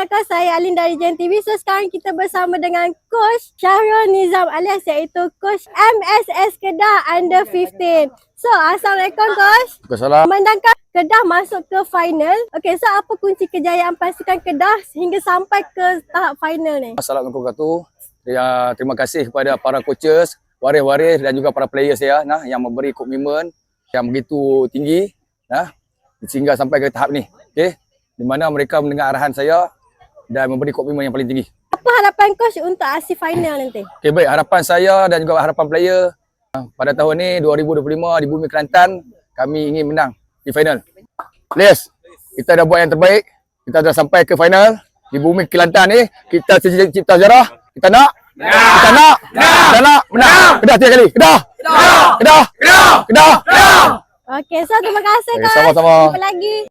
perkenalkan saya Alin dari Jen TV. So sekarang kita bersama dengan Coach Syahrul Nizam alias iaitu Coach MSS Kedah Under 15. So Assalamualaikum Coach. Waalaikumsalam. Memandangkan Kedah masuk ke final. Okay, so apa kunci kejayaan pasukan Kedah sehingga sampai ke tahap final ni? Assalamualaikum warahmatullahi wabarakatuh. Ya, terima kasih kepada para coaches, waris-waris dan juga para players ya nah yang memberi komitmen yang begitu tinggi nah sehingga sampai ke tahap ni. Okey. Di mana mereka mendengar arahan saya dan memberi komitmen yang paling tinggi. Apa harapan Coach untuk aksi final nanti? Okey baik, harapan saya dan juga harapan player ah, pada tahun ni 2025 di Bumi Kelantan kami ingin menang di final. Players, kita dah buat yang terbaik. Kita dah sampai ke final di Bumi Kelantan ni. Kita sejarah cipta sejarah. Kita nak Kita nak Kita nak menang. Kedah tiga kali. Kedah. Kedah. Kedah. Kedah. Kedah. Okay, so terima kasih Eh, Coach. sama-sama. Jumpa lagi.